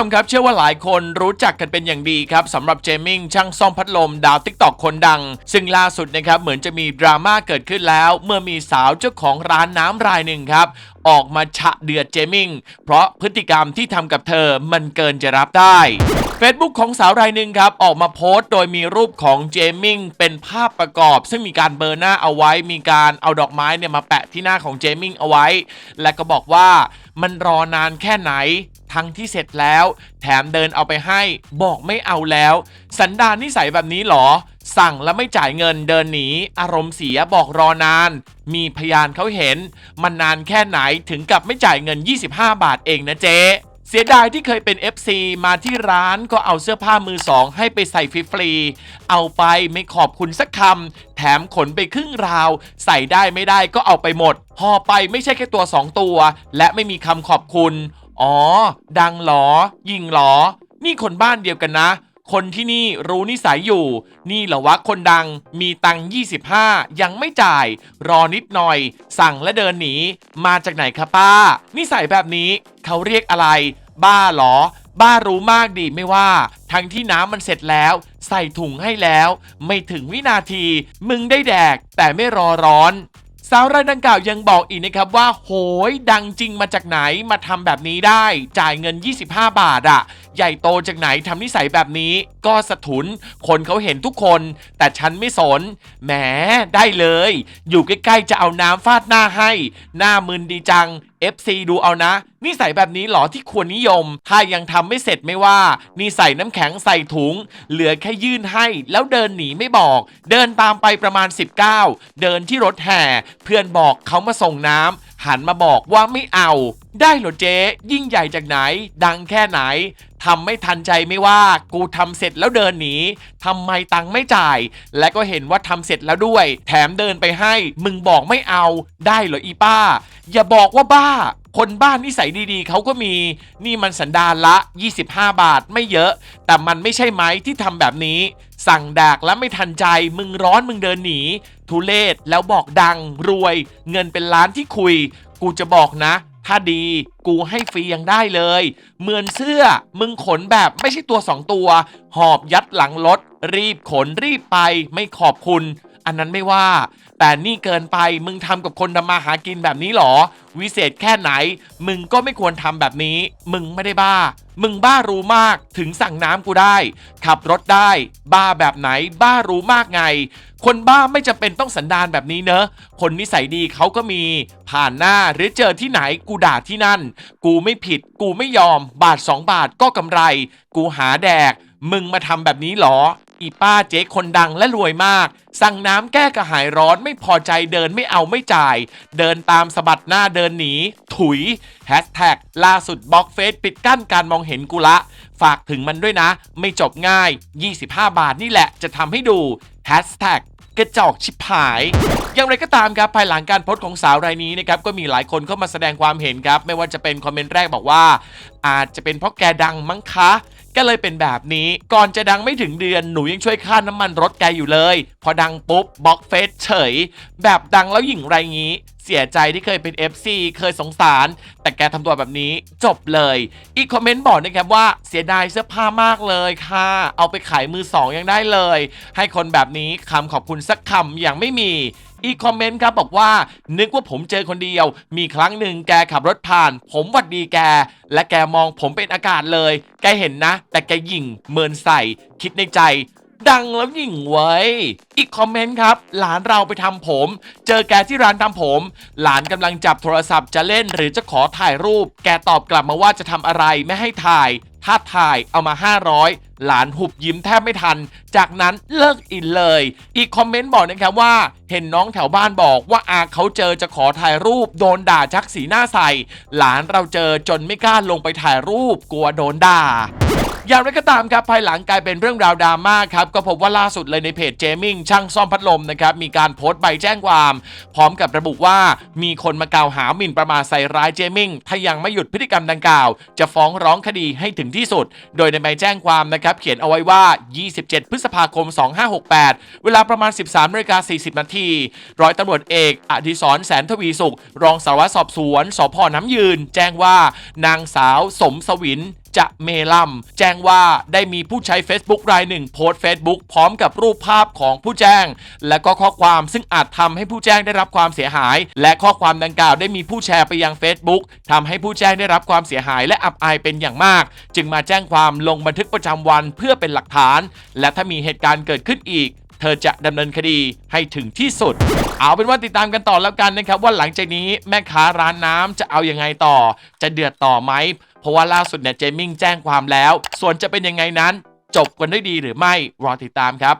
ู้ชมครับเชื่อว่าหลายคนรู้จักกันเป็นอย่างดีครับสำหรับเจมิงช่างซ่อมพัดลมดาวติ๊กตอกคนดัง ซึ่งล่าสุดนะครับเหมือนจะมีดราม่าเกิดขึ้นแล้ว เมื่อมีสาวเจ้าของร้านน้ำรายหนึ่งครับออกมาฉะเดือดเจมิงเพราะพฤติกรรมที่ทำกับเธอมันเกินจะรับได้ Facebook ของสาวรายหนึ่งครับ ออกมาโพสต์โดยมีรูปของเจมิงเป็นภาพประกอบ ซึ่งมีการเบอร์หน้าเอาไว้ มีการเอาดอกไม้เนี่ยมาแปะที่หน้าของเจมิงเอาไว้ และก็บอกว่ามันรอนานแค่ไหน ทั้งที่เสร็จแล้ว แถมเดินเอาไปให้ บอกไม่เอาแล้ว สันดานนิสัยแบบนี้หรอ สั่งแล้วไม่จ่ายเงินเดินหนี อารมณ์เสียบอกรอนาน มีพยานเขาเห็น มันนานแค่ไหนถึงกับไม่จ่ายเงิน 25 บาทเองนะเจ๊เสียดายที่เคยเป็น FC มาที่ร้านก็เอาเสื้อผ้ามือสองให้ไปใส่ฟรีๆ เอาไปไม่ขอบคุณสักคำ แถมขนไปครึ่งราว ใส่ได้ไม่ได้ก็เอาไปหมด ห่อไปไม่ใช่แค่ตัว 2 ตัว และไม่มีคำขอบคุณ อ๋อ ดังหรอ ยิงหรอ นี่คนบ้านเดียวกันนะ คนที่นี่รู้นิสัยอยู่ นี่เหรอวะคนดัง มีตังค์25ยังไม่จ่าย รอนิดหน่อย สั่งและเดินหนี มาจากไหนคะป้า นิสัยแบบนี้เขาเรียกอะไร บ้าหรอ บ้ารู้มากดีไม่ว่า ทั้งที่น้ำมันเสร็จแล้ว ใส่ถุงให้แล้ว ไม่ถึงวินาที มึงได้แดกแต่ไม่รอร้อน สาวรายดังกล่าวยังบอกอีกนะครับว่าโหยดังจริงมาจากไหนมาทำแบบนี้ได้ จ่ายเงิน 25 บาทอะ ใหญ่โตจากไหนทำนิสัยแบบนี้ ก็สะทุน คนเขาเห็นทุกคน แต่ฉันไม่สน แหม ได้เลย อยู่ใกล้ๆจะเอาน้ำฟาดหน้าให้ หน้ามึนดีจัง FC ดูเอานะ นิสัยแบบนี้หรอที่ควรนิยม ถ้ายังทำไม่เสร็จไม่ว่า นี่ใส่น้ำแข็งใส่ถุง เหลือแค่ยื่นให้ แล้วเดินหนีไม่บอก เดินตามไปประมาณ 19 เดินที่รถแห่ เพื่อนบอกเขามาส่งน้ำ หันมาบอกว่าไม่เอา ได้เหรอเจ๊ ยิ่งใหญ่จากไหน ดังแค่ไหนทำไม่ทันใจไม่ว่า กูทำเสร็จแล้วเดินหนีทำไมตังไม่จ่าย และก็เห็นว่าทำเสร็จแล้วด้วย แถมเดินไปให้ มึงบอกไม่เอา ได้เหรออีป้า อย่าบอกว่าบ้า คนบ้านนิสัยดีๆ เขาก็มีนี่มันสันดานละ 25 บาทไม่เยอะ แต่มันไม่ใช่ไหมที่ทำแบบนี้ สั่งดากแล้วไม่ทันใจ มึงร้อนมึงเดินหนี ทุเลศแล้วบอกดังรวย เงินเป็นล้านที่คุย กูจะบอกนะ ถ้าดีกูให้ฟรียังได้เลย เหมือนเสื้อมึงขนแบบไม่ใช่ตัวสองตัว หอบยัดหลังรถรีบขนรีบไปไม่ขอบคุณ อันนั้นไม่ว่า แต่นี่เกินไปมึงทำกับคนทำมาหากินแบบนี้หรอ วิเศษแค่ไหน มึงก็ไม่ควรทำแบบนี้ มึงไม่ได้บ้า มึงบ้ารู้มากถึงสั่งน้ำกูได้ ขับรถได้ บ้าแบบไหน บ้ารู้มากไง คนบ้าไม่จำเป็นต้องสันดานแบบนี้เนอะ คนนิสัยดีเขาก็มี ผ่านหน้าหรือเจอที่ไหนกูด่าที่นั่น กูไม่ผิด กูไม่ยอม บาทสองบาทก็กำไร กูหาแดก มึงมาทำแบบนี้หรอ อีป้าเจ๊คนดังและรวยมาก สั่งน้ำแก้กระหายร้อนไม่พอใจเดินไม่เอาไม่จ่าย เดินตามสะบัดหน้าเดินหนี ถุยแฮชแท็กล่าสุดบล็อกเฟซปิดกั้นการมองเห็นกูละ ฝากถึงมันด้วยนะ ไม่จบง่าย 25 บาทนี่แหละจะทำให้ดูแฮชแท็กกระจอกชิบหาย อย่างไรก็ตามครับ ภายหลังการโพสต์ของสาวรายนี้นะครับ ก็มีหลายคนเข้ามาแสดงความเห็นครับ ไม่ว่าจะเป็นคอมเมนต์แรกบอกว่า อาจจะเป็นเพราะแกดังมั้งคะ ก็เลยเป็นแบบนี้ ก่อนจะดังไม่ถึงเดือนหนูยังช่วยค่าน้ำมันรถแกอยู่เลย พอดังปุ๊บบล็อกเฟซเฉย แบบดังแล้วหญิงไรงี้เสียใจที่เคยเป็น FC เคยสงสาร แต่แกทำตัวแบบนี้จบเลย อีกคอมเมนต์บอกนะครับว่าเสียดายเสื้อผ้ามากเลยค่ะ เอาไปขายมือสองยังได้เลย ให้คนแบบนี้คำขอบคุณสักคำอย่างไม่มี อีกคอมเมนต์ครับบอกว่า นึกว่าผมเจอคนเดียว มีครั้งหนึ่งแกขับรถผ่าน ผมหวัดดีแก และแกมองผมเป็นอากาศเลย แกเห็นนะ แต่แกยิ่งเมินใส่ คิดในใจดังแล้วยิ่งไว้ อีกคอมเมนต์ครับ หลานเราไปทำผม เจอแกที่ร้านทำผม หลานกำลังจับโทรศัพท์จะเล่นหรือจะขอถ่ายรูป แกตอบกลับมาว่าจะทำอะไรไม่ให้ถ่าย ถ้าถ่ายเอามา 500 หลานหุบยิ้มแทบไม่ทัน จากนั้นเลิกอินเลย อีกคอมเมนต์บอกนะครับว่า เห็นน้องแถวบ้านบอกว่าอาเขาเจอจะขอถ่ายรูป โดนด่าชักสีหน้าใส่ หลานเราเจอจนไม่กล้าลงไปถ่ายรูปกลัวโดนด่า อย่างไรก็ตามครับภายหลังกลายเป็นเรื่องราวดราม่าครับก็พบว่าล่าสุดเลยในเพจเจมิงช่างซ่อมพัดลมนะครับมีการโพสต์ใบแจ้งความ พร้อมกับระบุว่ามีคนมากล่าวหาหมิ่นประมาทใส่ร้ายเจมิงถ้ายังไม่หยุดพฤติกรรมดังกล่าว จะฟ้องร้องคดีให้ถึงที่สุด โดยในใบแจ้งความนะครับเขียนเอาไว้ว่า 27 พฤษภาคม 2568 เวลาประมาณ 13นาฬิกา40 นาที ร้อยตำรวจเอกอดิศรแสนทวีสุข รองสารวัตรสอบสวนสพน้ำยืน แจ้งว่านางสาวสมสวิน จะเมลัมแจ้งว่าได้มีผู้ใช้ Facebook รายหนึ่งโพสต์ Facebook พร้อมกับรูปภาพของผู้แจ้ง และก็ข้อความซึ่งอาจทำให้ผู้แจ้งได้รับความเสียหาย และข้อความดังกล่าวได้มีผู้แชร์ไปยัง Facebook ทำให้ผู้แจ้งได้รับความเสียหาย และอับอายเป็นอย่างมาก จึงมาแจ้งความลงบันทึกประจำวันเพื่อเป็นหลักฐาน และถ้ามีเหตุการณ์เกิดขึ้นอีกเธอจะดำเนินคดีให้ถึงที่สุด เอาเป็นว่าติดตามกันต่อแล้วกันนะครับ ว่าหลังจากนี้แม่ค้าร้านน้ำจะเอาอยังไงต่อ จะเดือดต่อไหม เพราะว่าล่าสุดเนี่ยเจมิงแจ้งความแล้ว ส่วนจะเป็นยังไงนั้น จบกันด้วยดีหรือไม่รอติดตามครับ